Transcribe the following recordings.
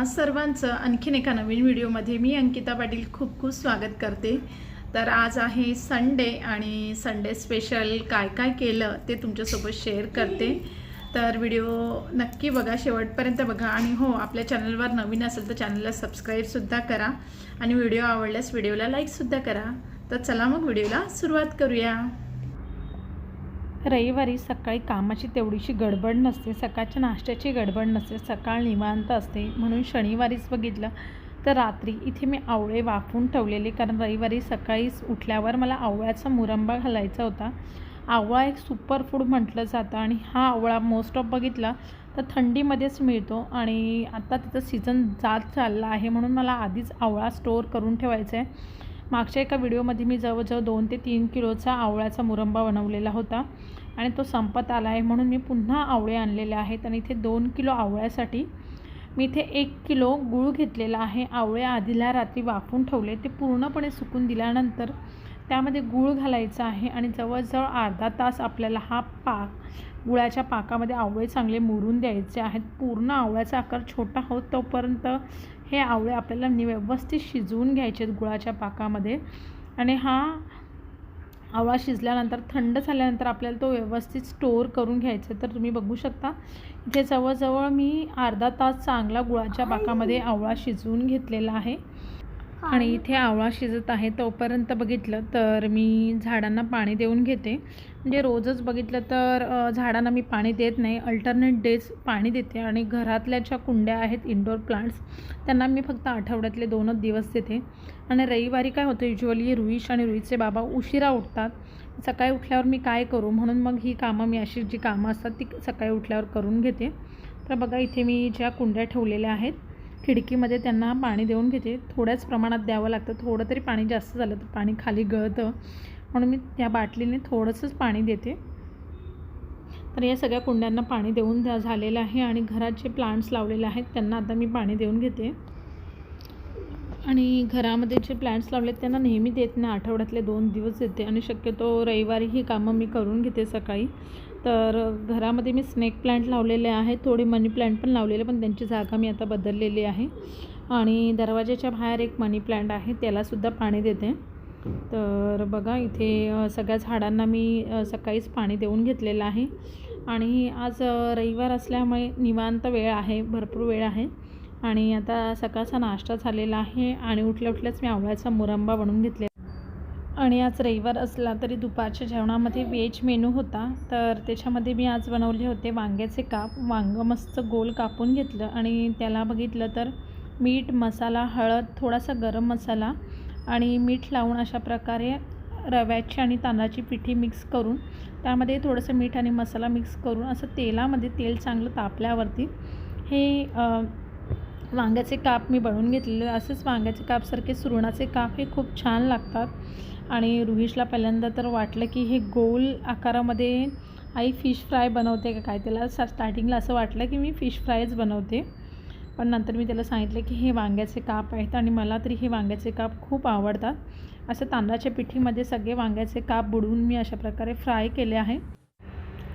तुम्हा सर्वांचं आणखीन एका नवीन व्हिडिओमध्ये मी अंकिता पाटील खूप खूप स्वागत करते. तर आज आहे संडे आणि संडे स्पेशल काय काय केलं ते तुमच्यासोबत शेअर करते. तर व्हिडिओ नक्की बघा शेवटपर्यंत बघा आणि हो आपल्या चॅनलवर नवीन असेल तर चॅनलला सबस्क्राईबसुद्धा करा आणि व्हिडिओ आवडल्यास व्हिडिओला लाईकसुद्धा करा. तर चला मग व्हिडिओला सुरुवात करूया. रविवारी सकाळी कामाची तेवढीशी गडबड नसते सकाळच्या नाश्त्याची गडबड नसते सकाळ निवांत असते. म्हणून शनिवारीच बघितलं तर रात्री इथे मी आवळे वाफवून ठेवलेले कारण रविवारी सकाळीच उठल्यावर मला आवळ्याचा मुरंबा घालायचा होता. आवळा एक सुपर फूड म्हटलं जातं आणि हा आवळा मोस्ट ऑफ बघितला तर थंडीमध्येच मिळतो आणि आता त्याचं सीझन जात चालला आहे म्हणून मला आधीच आवळा स्टोअर करून ठेवायचा आहे. मागच्या एका व्हिडिओमध्ये मी जवळजवळ दोन ते तीन किलोचा आवळ्याचा मुरंबा बनवलेला होता आणि तो संपत आला आहे म्हणून मी पुन्हा आवळे आणलेले आहेत आणि इथे दोन किलो आवळ्यासाठी मी इथे एक किलो गूळ घेतलेला आहे. आवळे आधीला रात्री वाफून ठेवले. ते पूर्णपणे सुकून दिल्यानंतर त्यामध्ये गूळ घालायचा आहे आणि जवळजवळ अर्धा तास आपल्याला हा पाक गुळाच्या पाकामध्ये आवळे चांगले मुरून द्यायचे आहेत. पूर्ण आवळ्याचा आकार छोटा होत तोपर्यंत हे आवळे आपल्याला नि व्यवस्थित शिजवून घ्यायचे आहेत गुळाच्या पाकामध्ये. आणि हा आवळा शिजल्यानंतर थंड झाल्यानंतर आपल्याला तो व्यवस्थित स्टोअर करून घ्यायचा तर तुम्ही बघू शकता इथे जवळजवळ मी अर्धा तास चांगला गुळाच्या पाकामध्ये आवळा शिजवून घेतलेला आहे. आणि इथे आवळा शिजत आहे तोपर्यंत बघितलं तर मी झाडांना पाणी देऊन घेते. म्हणजे रोजच बघितलं तर झाडांना मी पाणी देत नाही. अल्टरनेट डेज पाणी देते आणि घरातल्या ज्या कुंड्या आहेत इंडोर प्लांट्स त्यांना मी फक्त आठवड्यातले दोनच दिवस देते. आणि रविवारी काय होतं युजली रुईश आणि रुईचे बाबा उशिरा उठतात. सकाळी उठल्यावर मी काय करू? म्हणून मग ही कामं मी अशी जी कामं असतात ती सकाळी उठल्यावर करून घेते. तर बघा इथे मी ज्या कुंड्या ठेवलेल्या आहेत खिडकीमध्ये त्यांना पाणी देऊन घेते. थोड्याच प्रमाणात द्यावं लागतं. थोडं तरी पाणी जास्त झालं तर पाणी खाली गळतं. म्हणून मी त्या बाटलीने थोडंसंच पाणी देते. तर या सगळ्या कुंड्यांना पाणी देऊन झालेलं आहे आणि घरात जे प्लांट्स लावलेले आहेत त्यांना आता मी पाणी देऊन घेते. आणि घरामध्ये जे प्लांट्स लावलेत त्यांना नेहमी देत नाही. आठवड्यातले दोन दिवस देते आणि शक्यतो रविवारी ही कामं मी करून घेते सकाळी. तर घरामध्ये मी स्नेक प्लांट लावलेले आहेत. थोडे मनी प्लांट पण लावलेले पण त्यांची जागा मी आता बदललेली आहे. आणि दरवाजाच्या बाहेर एक मनी प्लांट आहे त्यालासुद्धा पाणी देते. तर बघा इथे सगळ्या झाडांना मी सकाळीच पाणी देऊन घेतलेलं आहे. आणि आज रविवार असल्यामुळे निवांत वेळ आहे भरपूर वेळ आहे. आणि आता सकाळचा नाश्ता झालेला आहे आणि उठल्या उठल्याच मी आवळ्याचा मुरंबा बनवून घेतले आणि आज रविवार असला तरी दुपारच्या जेवणामध्ये व्हेज मेनू होता. तर त्याच्यामध्ये मी आज बनवले होते वांग्याचे काप. वांगं मस्त गोल कापून घेतलं आणि त्याला बघितलं तर मीठ मसाला हळद थोडासा गरम मसाला आणि मीठ लावून अशा प्रकारे रव्याची आणि तांदळाची पिठी मिक्स करून त्यामध्ये थोडंसं मीठ आणि मसाला मिक्स करून असं तेलामध्ये तेल चांगलं तापल्यावरती हे वांग्याचे काप मी बनवून घेतलेले. असेच वांग्याचे कापसारखे सुरणाचे काप हे खूप छान लागतात. आणि रुहीशला पहिल्यांदा तर वाटलं की हे गोल आकारामध्ये आई फिश फ्राय बनवते का काय त्याला स्टार्टिंगला असं वाटलं की मी फिश फ्रायच बनवते. पण नंतर मी त्याला सांगितलं की हे वांग्याचे काप आहेत आणि मला तरी हे वांग्याचे काप खूप आवडतात. असं तांदळाच्या पिठीमध्ये सगळे वांग्याचे काप बुडवून मी अशा प्रकारे फ्राय केले आहे.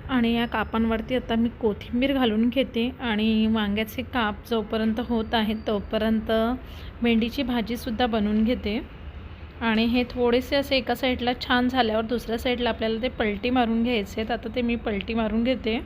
आणि या कापांवरती आता मी कोथिंबीर घालून घेते आणि वांग्याचे काप जोपर्यंत होत आहेत तोपर्यंत भेंडीची भाजीसुद्धा बनवून घेते. आणि हे थोडेसे असे एका साईडला छान झाल्यावर दुसऱ्या साईडला आपल्याला ते पलटी मारून घ्यायचे आहेत. आता ते मी पलटी मारून घेते.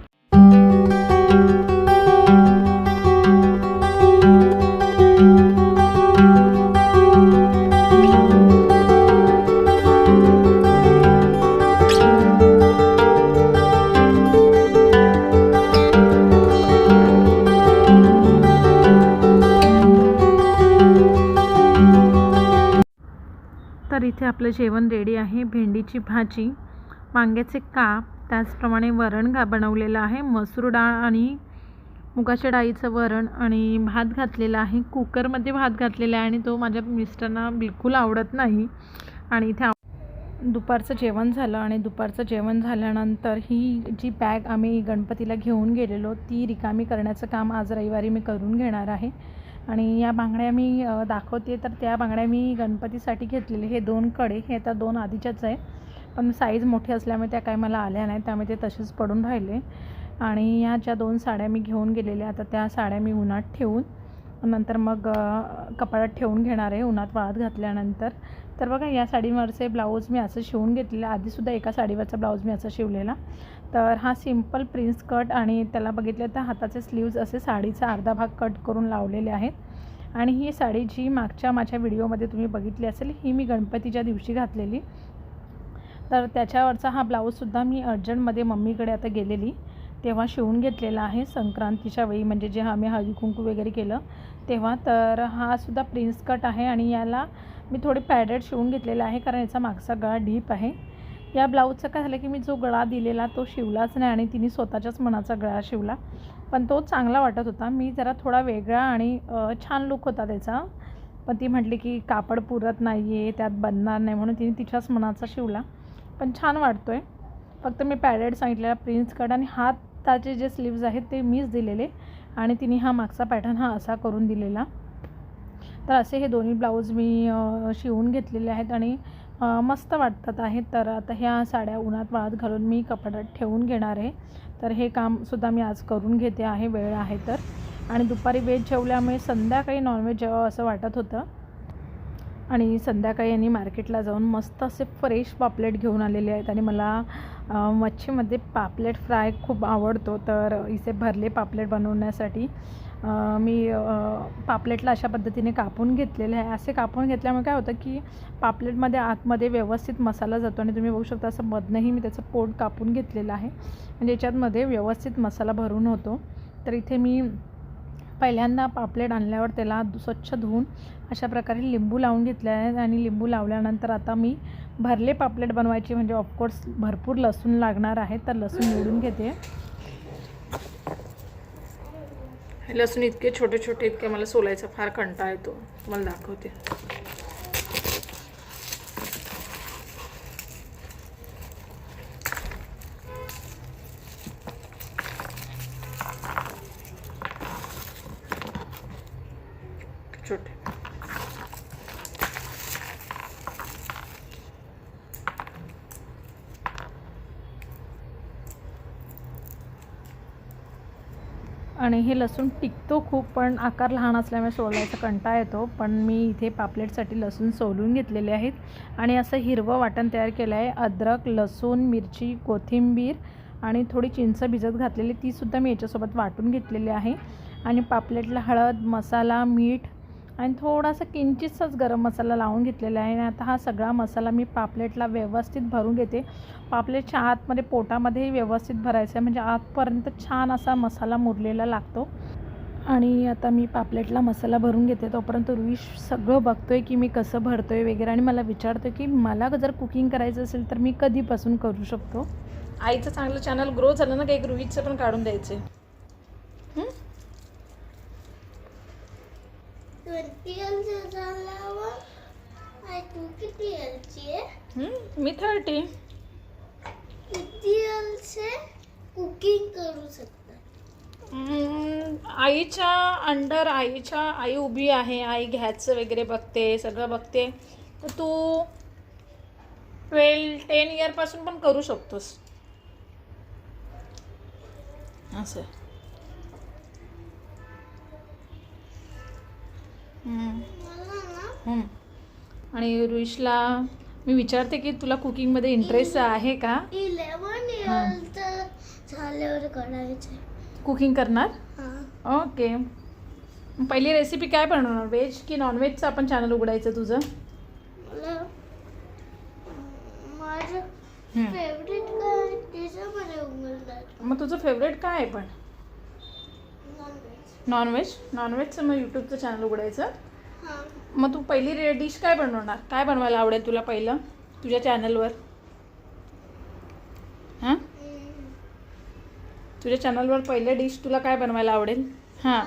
इथे आपलं जेवण रेडी आहे. भेंडीची भाजी वांग्याचे काप त्याचप्रमाणे वरण घा बनवलेलं आहे. मसूर डाळ आणि मुगाच्या डाळीचं वरण आणि भात घातलेला आहे. कुकरमध्ये भात घातलेला आहे आणि तो माझ्या मिस्टरांना बिलकुल आवडत नाही. आणि इथे आव- दुपारचं जेवण झालं आणि दुपारचं जेवण झाल्यानंतर ही जी बॅग आम्ही गणपतीला घेऊन गेलेलो ती रिकामी करण्याचं काम आज रविवारी मी करून घेणार आहे. आणि या बांगड्या मी दाखवते. तर त्या बांगड्या मी गणपतीसाठी घेतलेले. हे दोन कडे. हे आता दोन आधीच्याच आहे. पण साईज मोठी असल्यामुळे त्या काही मला आल्या नाही त्यामुळे ते तसेच पडून राहिले. आणि या ज्या दोन साड्या मी घेऊन गेलेल्या आता त्या साड्या मी उन्हात ठेवून नंतर मग कपाळात ठेवून घेणार आहे. उन्हात वाळत घातल्यानंतर. तर बघा या साडीवरचे ब्लाऊज मी असं शिवून घेतलेलं. आधीसुद्धा एका साडीवरचा ब्लाऊज मी असं शिवलेला. तर हा सिंपल प्रिन्स कट आणि त्याला बघितलं तर हाताचे स्लीव्ज असे साडीचा अर्धा भाग कट करून लावलेले आहेत. आणि ही साडी जी मागच्या माझ्या व्हिडिओमध्ये तुम्ही बघितली असेल ही मी गणपतीच्या दिवशी घातलेली. तर त्याच्यावरचा हा ब्लाऊजसुद्धा मी अर्जंटमध्ये मम्मीकडे आता गेलेली. तेव्हा शिवून घेतलेला आहे संक्रांतीच्या वेळी म्हणजे जे आम्ही हळदी कुंकू वगैरे केलं तेव्हा. तर हा सुद्धा प्रिन्स कट आहे आणि याला मी थोडे पॅडेड शिवून घेतलेला आहे कारण याचा मागचा गळा डीप आहे. या ब्लाऊजचं काय झालं की मी जो गळा दिलेला तो शिवलाच नाही आणि तिने स्वतःच्याच मनाचा गळा शिवला. पण तो चांगला वाटत होता. मी जरा थोडा वेगळा आणि छान लुक होता त्याचा. पण ती म्हटली की कापड पुरत नाही आहे त्यात बनणार नाही म्हणून तिने तिच्याच मनाचा शिवला. पण छान वाटतो आहे फक्त मी पॅडेड सांगितलेला प्रिन्स कट आणि हाताचे जे स्लीव्ज आहेत ते मीच दिलेले आणि तिने हा मागचा पॅटर्न हा असा करून दिलेला. तर असे हे दोन्ही ब्लाऊज मी शिवून घेतलेले आहेत आणि मस्त वाटतात आहेत. तर आता ह्या साड्या उन्हात वाळत घालून मी कपाटात ठेवून घेणार आहे. तर हे कामसुद्धा मी आज करून घेते आहे. वेळ आहे तर. आणि दुपारी व्हेज जेवल्यामुळे संध्याकाळी नॉनव्हेज जेवावं असं वाटत होतं. आणि संध्याकाळी यांनी मार्केटला जाऊन मस्त असे फ्रेश पापलेट घेऊन आलेले आहेत. आणि मला मच्छीमध्ये पापलेट फ्राय खूप आवडतो. तर इथे भरले पापलेट बनवण्यासाठी. मी पापलेटला अशा पद्धतीने कापून घेतलेले आहे. असे कापून घेतल्यामुळे काय होतं की पापलेटमध्ये आतमध्ये व्यवस्थित मसाला जातो आणि तुम्ही बघू शकता असं मधनंही मी त्याचं पोट कापून घेतलेलं आहे. म्हणजे याच्यातमध्ये व्यवस्थित मसाला भरून होतो. तर इथे मी पहिल्यांदा पापलेट आणल्यावर त्याला स्वच्छ धुवून अशा प्रकारे लिंबू लावून घेतले आहेत आणि लिंबू लावल्यानंतर आता मी भरले पापलेट बनवायचे. म्हणजे ऑफकोर्स भरपूर लसूण लागणार आहे तर लसूण निवडून घेते. लसूण इतके छोटे छोटे इतके मला सोलायचा फार कंटा येतो. मला दाखवते. छोटे. आणि हे लसूण टिकतो खूप पण आकार लहान असल्यामुळे सोलायचा कंटाळा येतो. पण मी इथे पापलेटसाठी लसूण सोलून घेतलेले आहेत आणि असं हिरवं वाटण तयार केलं आहे. अद्रक लसूण मिरची कोथिंबीर आणि थोडी चिंच भिजत घातलेली तीसुद्धा मी याच्यासोबत वाटून घेतलेली आहे. आणि पापलेटला हळद मसाला मीठ आणि थोडासा किंचितसाच गरम मसाला लावून घेतलेला आहे. आणि आता हा सगळा मसाला मी पापलेटला व्यवस्थित भरून घेते. पापलेटच्या आतमध्ये पोटामध्येही व्यवस्थित भरायचं आहे. म्हणजे आतपर्यंत छान असा मसाला मुरलेला लागतो. आणि आता मी पापलेटला मसाला भरून घेते. तोपर्यंत रुईश सगळं बघतो आहे की मी कसं भरतो आहे वगैरे. आणि मला विचारतो की मला जर कुकिंग करायचं असेल तर मी कधीपासून करू शकतो? आईचं चांगलं चॅनल ग्रो झालं ना काही रुईचं पण काढून द्यायचे ट्वेंटी एलचे झाल्यावर आय तू किती एलची आहे? हम्म, मी थर्टी किती कुकिंग करू शकता. आईच्या अंडर आईच्या आई उभी आहे आई घ्यायचं वगैरे बघते सगळं बघते. तर तू ट्वेल्व टेन इयरपासून पण करू शकतोस. असं आणि रुईशला मी विचारते की तुला कुकिंगमध्ये इंटरेस्ट आहे का? कुकिंग करणार? हां. ओके. पहिली रेसिपी काय बनवणार? व्हेज की नॉनव्हेजचं आपण चॅनल उघडायचं तुझं? मग तुझं फेवरेट काय आहे पण? नॉनव्हेज नॉनव्हेज नॉनव्हेजचं मग यूट्यूबचं चॅनल उघडायचं. हां. मग तू पहिली रे डिश काय बनवणार? काय बनवायला आवडेल तुला पहिलं? तुझ्या चॅनलवर हां? तुझ्या चॅनलवर पहिलं डिश तुला काय बनवायला आवडेल? हां.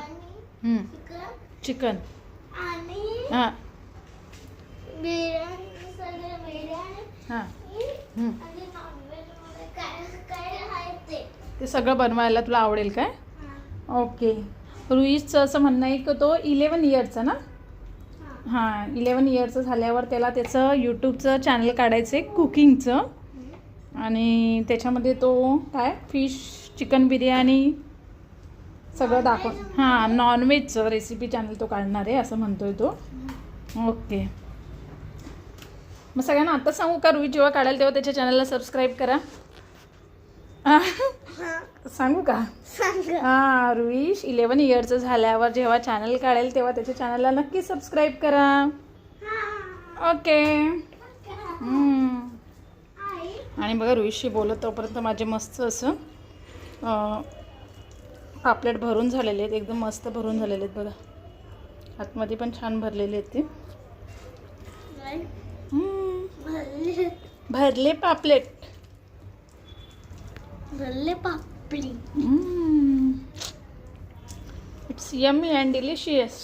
चिकन. हां. हां. ते? ते सगळं बनवायला तुला आवडेल काय? ओके. रुईजचं असं म्हणणं आहे की तो इलेवन इयरचा ना? हां इलेवन इयरचं झाल्यावर त्याला त्याचं यूट्यूबचं चॅनल काढायचं आहे कुकिंगचं. आणि त्याच्यामध्ये तो काय? फिश चिकन बिर्याणी सगळं दाखव हां नॉनव्हेजचं रेसिपी चॅनल तो काढणार आहे असं म्हणतोय तो. ओके. मग सगळ्यांना आता सांगू का रुई जेव्हा काढाल तेव्हा त्याच्या चॅनलला सबस्क्राईब करा. सांगू का? हां रुईश इलेवन इयरचं झाल्यावर जेव्हा चॅनल काढेल तेव्हा त्याच्या चॅनलला नक्की सबस्क्राईब करा. ओके. आणि बघा रुईशी बोलत तोपर्यंत माझे मस्त असं पापलेट भरून झालेले आहेत. एकदम मस्त भरून झालेले आहेत बघा. आतमध्ये पण छान भरलेले आहेत ते. भरले पापलेट. भरले पापडी इट्स यम्मी अँड डिलिशियस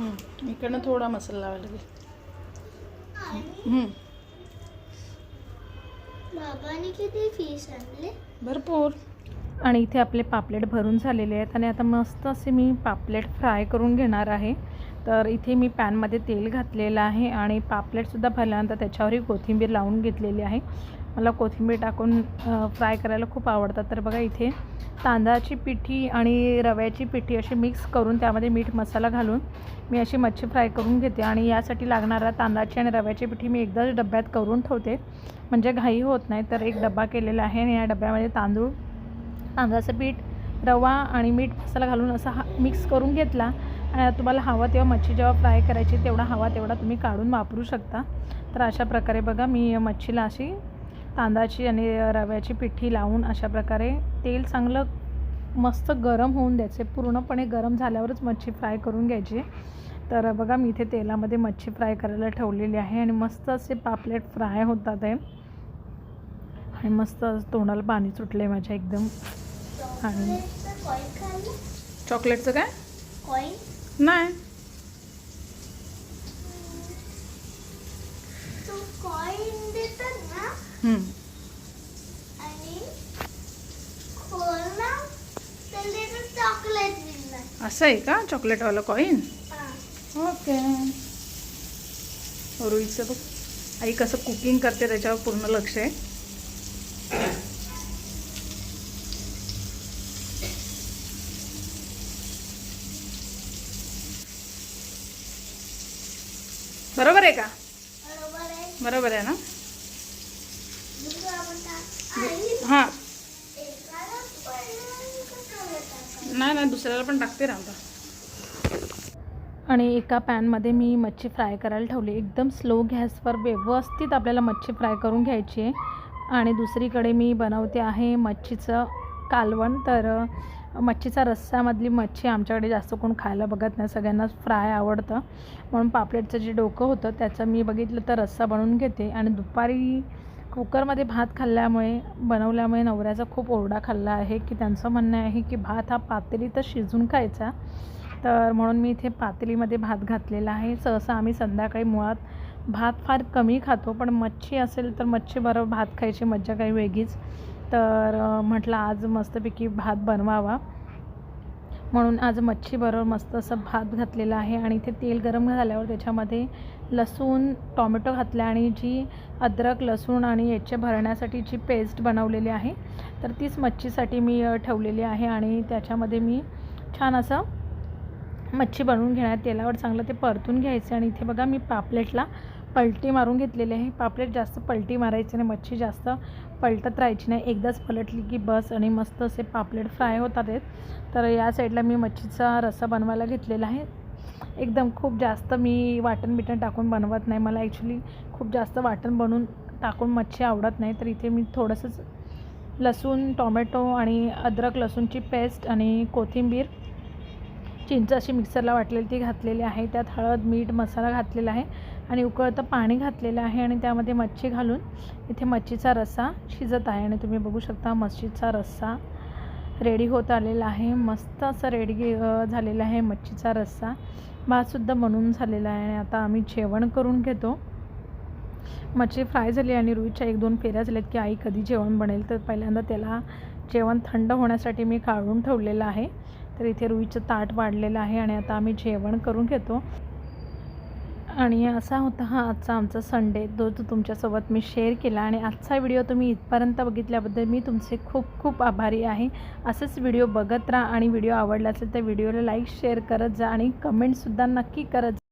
इकडनं थोडा मसाला लावायला लागेल. बाबाने किती फिश आणले भरपूर आणि इथे आपले पापलेट भरून झालेले आहेत आणि आता मस्त असे मी पापलेट फ्राय करून घेणार आहे. तर इथे मी पॅनमध्ये तेल घातलेलं आहे आणि पापलेटसुद्धा भरल्यानंतर त्याच्यावरही कोथिंबीर लावून घेतलेली आहे. मला कोथिंबीर टाकून फ्राय करायला खूप आवडतात. तर बघा इथे तांदळाची पिठी आणि रव्याची पिठी अशी मिक्स करून त्यामध्ये मीठ मसाला घालून मी अशी मच्छी फ्राय करून घेते आणि यासाठी लागणारा तांदळाची आणि रव्याची पिठी मी एकदाच डब्यात करून ठेवते. म्हणजे घाई होत नाही तर एक डबा केलेला आहे आणि या डब्यामध्ये तांदूळ तांदळाचं पीठ रवा आणि मीठ मसाला घालून असा हा मिक्स करून घेतला. आणि तुम्हाला हवा तेव्हा मच्छी जेव्हा फ्राय करायची तेवढा हवा तेवढा तुम्ही काढून वापरू शकता. तर अशा प्रकारे बघा मी मच्छीला अशी तांदळाची आणि रव्याची पिठी लावून अशा प्रकारे तेल चांगलं मस्त गरम होऊन द्यायचे. पूर्णपणे गरम झाल्यावरच मच्छी फ्राय करून घ्यायची. तर बघा मी इथे तेलामध्ये मच्छी फ्राय करायला ठेवलेली आहे आणि मस्त असे पापलेट फ्राय होतात आहे आणि मस्त तोंडाला पाणी सुटलं आहे माझ्या एकदम. आणि चॉकलेटचं काय? नाही. कॉईन असं आहे का? चॉकलेटवालं कॉईन. ओके रुईचं बघ. आई कसं कुकिंग करते त्याच्यावर पूर्ण लक्ष आहे. बरोबर आहे का? बरोबर आहे ना दुसरं आपण टाक आई हां? नाही नाही दुसऱ्याला पण टाकते आता आणि एका पॅनमध्ये मी मच्छी फ्राय करायला ठेवली. एकदम स्लो गॅसवर व्यवस्थित आपल्याला मच्छी फ्राय करून घ्यायची आहे. आणि दुसरीकडे मी बनवते आहे मच्छीचं कालवण. तर मच्छीचा रस्सामधली मच्छी आमच्याकडे जास्त कोण खायला बघत नाही. सगळ्यांनाच फ्राय आवडतं. म्हणून पापलेटचं जे डोकं होतं त्याचं मी बघितलं तर रस्सा बनवून घेते. आणि दुपारी कुकरमध्ये भात खाल्ल्यामुळे बनवल्यामुळे नवऱ्याचा खूप ओरडा खाल्ला आहे की त्यांचं म्हणणं आहे की भात हा पातेलीतच शिजून खायचा. तर म्हणून मी इथे पातेलीमध्ये भात घातलेला आहे. सहसा आम्ही संध्याकाळी मुळात भात फार कमी खातो पण मच्छी असेल तर मच्छीबरोबर भात खायची मज्जा काही वेगळीच. तर म्हटलं आज मस्तपैकी भात बनवावा. म्हणून आज मच्छीबरोबर मस्त असं भात घातलेला आहे आणि इथे तेल गरम झाल्यावर त्याच्यामध्ये लसूण टॉमॅटो घातला आणि जी अद्रक लसूण आणि याचे भरण्यासाठी जी पेस्ट बनवलेली आहे तर तीच मच्छीसाठी मी ठेवलेली आहे आणि त्याच्यामध्ये मी छान असं मच्छी बनवून घेणार तेलावर चांगलं ते परतून घ्यायचं आणि इथे बघा मी पापलेटला पलटी मारून घेतलेली आहे. पापलेट जास्त पलटी मारायची नाही मच्छी जास्त पलटत राहायची नाही. एकदाच पलटली की बस आणि मस्त असे पापलेट फ्राय होतात तर या साईडला मी मच्छीचा रस्सा बनवायला घेतलेला आहे. एकदम खूप जास्त मी वाटण बिटण टाकून बनवत नाही. मला ॲक्च्युली खूप जास्त वाटण बनवून टाकून मच्छी आवडत नाही. तर इथे मी थोडंसंच लसूण टोमॅटो आणि अद्रक लसूणची पेस्ट आणि कोथिंबीर चिंच अशी मिक्सरला वाटलेली ती घातलेली आहे. त्यात हळद मीठ मसाला घातलेला आहे आणि उकळतं पाणी घातलेलं आहे आणि त्यामध्ये मच्छी घालून इथे मच्छीचा रस्सा शिजत आहे आणि तुम्ही बघू शकता मच्छीचा रस्सा रेडी होत आलेला आहे. मस्त असं रेडी झालेला आहे मच्छीचा रस्सा. भातसुद्धा बनून झालेला आहे आणि आता आम्ही जेवण करून घेतो. मच्छी फ्राय झाली आणि रुईच्या एक दोन फेऱ्या झाल्यात की आई कधी जेवण बनेल तर पहिल्यांदा त्याला जेवण थंड होण्यासाठी मी काढून ठेवलेलं आहे. तर इथे रुईचं ताट वाढलेलं आहे आणि आता आम्ही जेवण करून घेतो. आणि असा होता हा आजचा आमचा संडे जो तो तुमच्यासोबत मी शेअर केला आणि आजचा व्हिडिओ तुम्ही इथपर्यंत बघितल्याबद्दल मी तुमचे खूप खूप आभारी आहे. असेच व्हिडिओ बघत राहा आणि व्हिडिओ आवडला असेल तर व्हिडिओला लाईक शेअर करत जा आणि कमेंटसुद्धा नक्की करत जा.